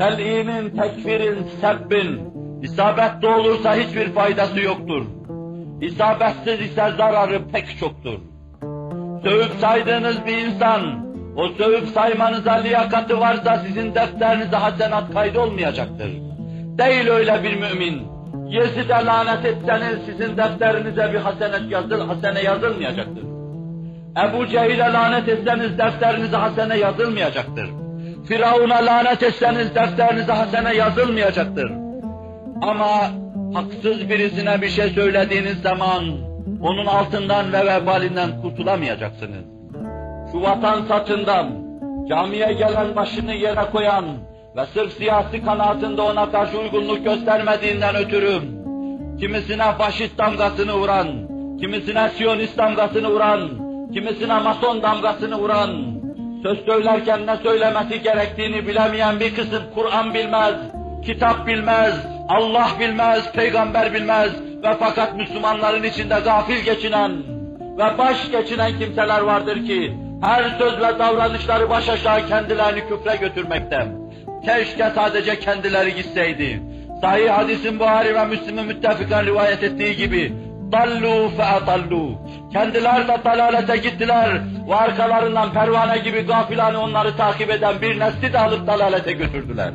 telinin, tekfirin, sebbin, isabetli olursa hiçbir faydası yoktur. İsabetsiz ise zararı pek çoktur. Sövüp saydığınız bir insan, o sövüp saymanıza liyakati varsa sizin defterinize hasenat kaydı olmayacaktır. Değil öyle bir mümin. Yezid'e lanet etseniz sizin defterinize bir hasenet yazıl, hasene yazılmayacaktır. Ebu Cehil'e lanet etseniz defterinize hasene yazılmayacaktır. Firavun'a lanet etseniz defterinize hasene yazılmayacaktır. Ama haksız birisine bir şey söylediğiniz zaman onun altından ve vebalinden kurtulamayacaksınız. Şu vatan satından, camiye gelen başını yere koyan ve sırf siyasi kanaatinde ona karşı uygunluk göstermediğinden ötürü kimisine faşist damgasını vuran, kimisine siyonist damgasını vuran, kimisine mason damgasını vuran, söz söylerken ne söylemesi gerektiğini bilemeyen bir kısım Kur'an bilmez, kitap bilmez, Allah bilmez, peygamber bilmez ve fakat Müslümanların içinde gafil geçinen ve baş geçinen kimseler vardır ki her söz ve davranışları baş aşağı kendilerini küfre götürmekte. Keşke sadece kendileri gitseydi. Sahih hadisin Buhari ve Müslim'in müttefikan rivayet ettiği gibi dallu fe adallu. Kendiler de dalalete gittiler ve arkalarından pervane gibi gafilane onları takip eden bir nesli de alıp dalalete götürdüler.